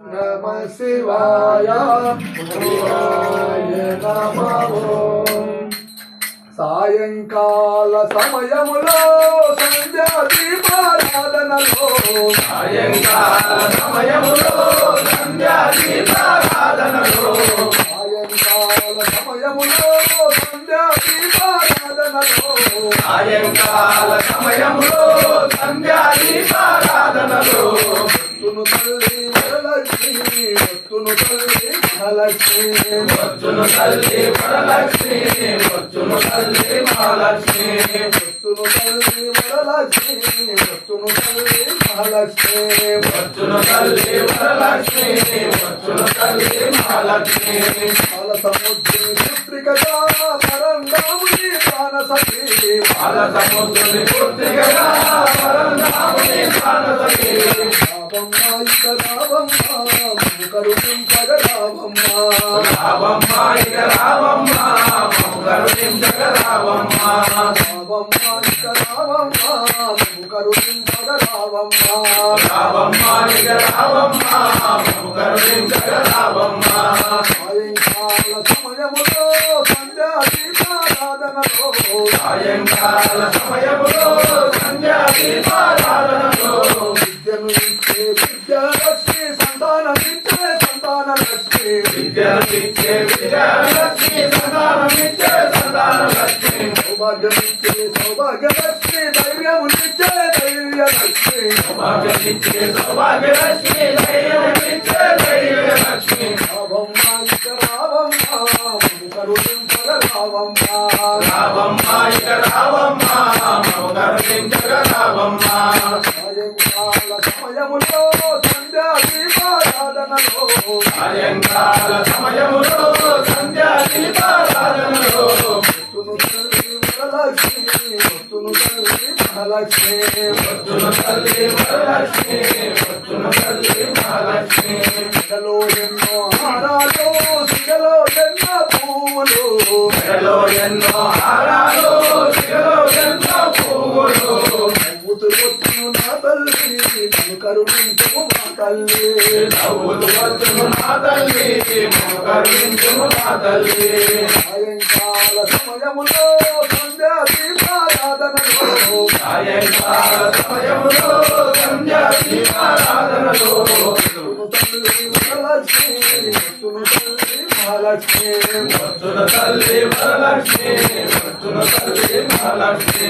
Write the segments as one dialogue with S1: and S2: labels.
S1: నమ శివాయ శివాయ నమః. సాయంకాల సమయములో సంధ్యా దీపారాధనలో.
S2: సాయంకాల సమయములో సంధ్యా దీపారాధనలో.
S1: సాయంకాల సమయములో సంధ్యా దీపారాధనలో.
S2: సాయంకాల సమయములో సంధ్యా దీపారాధనలో
S1: భక్తును తల్లి మహాలక్ష్మి.
S2: వచ్చును తల్లి వరలక్ష్మి వచ్చును తల్లి మహాలక్ష్మి.
S1: భక్తును తల్లి వరలక్ష్మి భక్తును తల్లి మహాలక్ష్మి.
S2: వచ్చును తల్లి వరలక్ష్మి వచ్చును తల్లి మహాలక్ష్మి.
S1: బాల సముద్రి పుత్రికగా పరంగాముని ప్రాణ సఖీ
S2: బాల సముద్రుని
S1: ఇక రావమ్మ కరుణింపగ రావమ్మ
S2: రావమ్మ ఇక రావమ్మ
S1: సాయంకాల సమయములో సంధ్యా దీపారాధనలో
S2: సాయంకాల సమయములో సంధ్యా దీపారాధనలో విద్యలకిచ్చే విద్యాలక్ష్మి సంతానమిచ్చే సంతానలక్ష్మి
S1: సౌభాగ్యమిచ్చే సౌభాగ్యలక్ష్మి ధైర్యమునిచ్చే ధైర్యలక్ష్మి
S2: సౌభాగ్యమిచ్చే సౌభాగ్యలక్ష్మి ధైర్యమిచ్చే ధైర్యలక్ష్మి
S1: రావమ్మ ఇక రావమ్మ రావమ్మ
S2: రావమ్మ ఇక రావమ్మ కరుణించగ రావమ్మ
S1: సమయములో సంధ్యా దీపారాధనలో
S2: సాయంకాల సమయములో సంధ్యా దీపారాధనలో
S1: తల్లి వరలక్ష్మి తల్లి మహాలక్ష్మి
S2: తల్లి వరలక్ష్మి తల్లి మహాలక్ష్మి
S1: ఎన్నో హారాలు సిగలో ఎన్నో
S2: మెడలో ఎన్నో హారాలు
S1: నన్ను కరుణించు మా తల్లి సాయంకాల సమయములో సంధ్యా దీపారాధనలో
S2: సాయంకాల సమయములో సంధ్యా దీపారాధనలో
S1: తల్లి వరలక్ష్మి తల్లి మహాలక్ష్మి
S2: వచ్చును తల్లి వరలక్ష్మి తల్లి మహాలక్ష్మి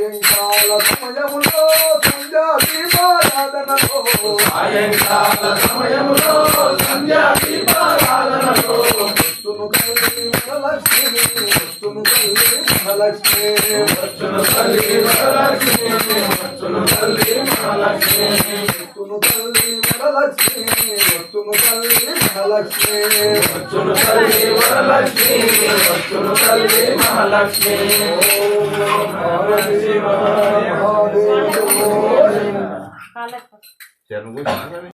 S1: సాయంకాల సమయములో సంధ్యా
S2: సాయంకాల సమయములో సంధ్యా
S1: వస్తును తల్లి వరలక్ష్మి వస్తును తల్లి మహాలక్ష్మి
S2: వచ్చును తల్లి వరలక్ష్మి వచ్చును తల్లి
S1: వస్తును తల్లి వరలక్ష్మి వస్తును తల్లి మహాలక్ష్మి
S2: వచ్చును తల్లి వరలక్ష్మి వచ్చును తల్లి మహాలక్ష్మి ఓం నమః శివాయ
S1: మహాదేవ
S3: కాళ్ళకు